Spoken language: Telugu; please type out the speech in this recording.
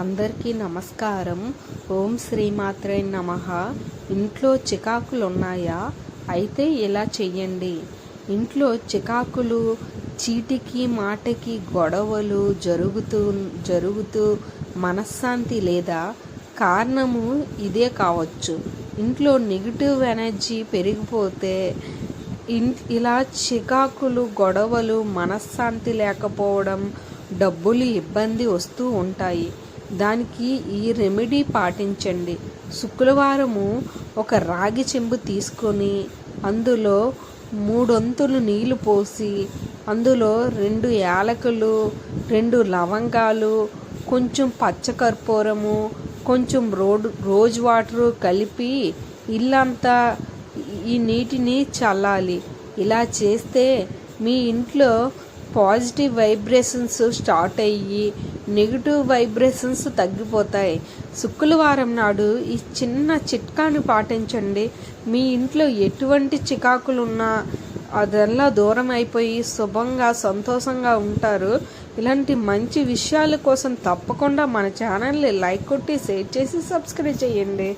అందరికీ నమస్కారం. ఓం శ్రీమాత్రే నమ. ఇంట్లో చికాకులు ఉన్నాయా అయితే ఇలా చెయ్యండి. ఇంట్లో చికాకులు చీటికి మాటకి గొడవలు జరుగుతూ జరుగుతూ మనశ్శాంతి లేదా? కారణము ఇదే కావచ్చు. ఇంట్లో నెగిటివ్ ఎనర్జీ పెరిగిపోతే ఇన్ ఇలా చికాకులు గొడవలు మనశ్శాంతి లేకపోవడం డబ్బులు ఇబ్బంది వస్తూ ఉంటాయి. దానికి ఈ రెమెడీ పాటించండి. శుక్రవారము ఒక రాగి చెంబు తీసుకొని అందులో మూడొంతులు నీళ్ళు పోసి అందులో రెండు యాలకులు రెండు లవంగాలు కొంచెం పచ్చకర్పూరము కొంచెం రోడ్ రోజ్ వాటరు కలిపి ఇల్లంతా ఈ నీటిని చల్లాలి. ఇలా చేస్తే మీ ఇంట్లో పాజిటివ్ వైబ్రేషన్స్ స్టార్ట్ అయ్యి నెగిటివ్ వైబ్రేషన్స్ తగ్గిపోతాయి. శుక్రవారం నాడు ఈ చిన్న చిట్కాను పాటించండి. మీ ఇంట్లో ఎటువంటి చికాకులు ఉన్నా అదల్లా దూరం అయిపోయి శుభంగా సంతోషంగా ఉంటారు. ఇలాంటి మంచి విషయాల కోసం తప్పకుండా మన ఛానల్ని లైక్ కొట్టి షేర్ చేసి సబ్స్క్రైబ్ చేయండి.